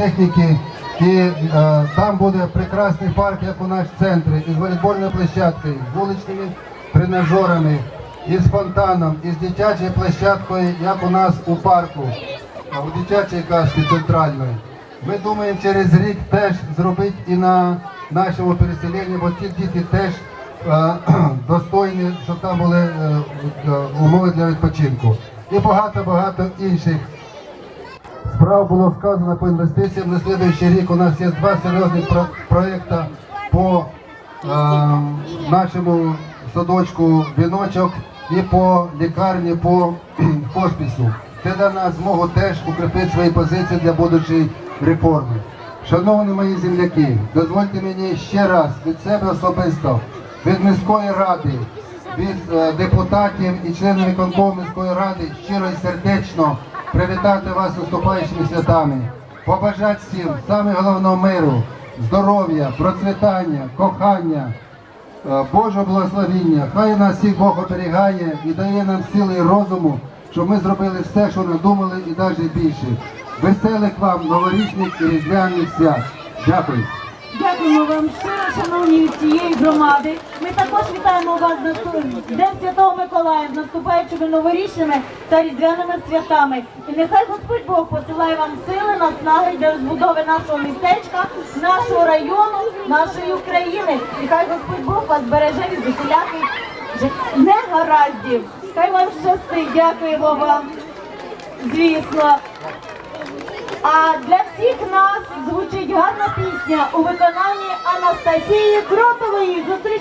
техніки. І е, там буде прекрасний парк, як у нас в центрі, із волейбольною площадкою, з вуличними тренажерами, із фонтаном, із дитячою площадкою, як у нас у парку, у дитячій кашці центральної. Ми думаємо через рік теж зробити і на нашому переселенні, бо ті діти теж е, достойні, щоб там були е, е, умови для відпочинку. І багато-багато інших справ було сказано по інвестиціям. На слідуючий рік у нас є два серйозні про- проекти по е, нашому садочку віночок і по лікарні, по хоспісу. Це дає нам змогу теж укріпити свої позиції для будучої реформи. Шановні мої земляки, дозвольте мені ще раз від себе особисто, від міської ради, від е, депутатів і членів виконкому міської ради щиро і сердечно привітати вас з наступаючими святами, побажати всім саме головного миру, здоров'я, процвітання, кохання, е, Божого благословіння. Хай нас всіх Бог оберігає і дає нам сили і розуму, щоб ми зробили все, що надумали, і навіть більше. Веселих вам новорічних і різдвяних свят. Дякую. Дякуємо вам щиро, цієї громади. Ми також вітаємо вас з Днем Святого Миколая, з наступаючими новорічними та різдвяними святами. І нехай Господь Бог посилає вам сили, наснаги для розбудови нашого містечка, нашого району, нашої України. І хай Господь Бог вас береже від усіляких негараздів. Хай вам щастить, дякуємо вам, звісно. А для всіх нас звучить гарна пісня у виконанні Анастасії Кротової. Зустрічайте!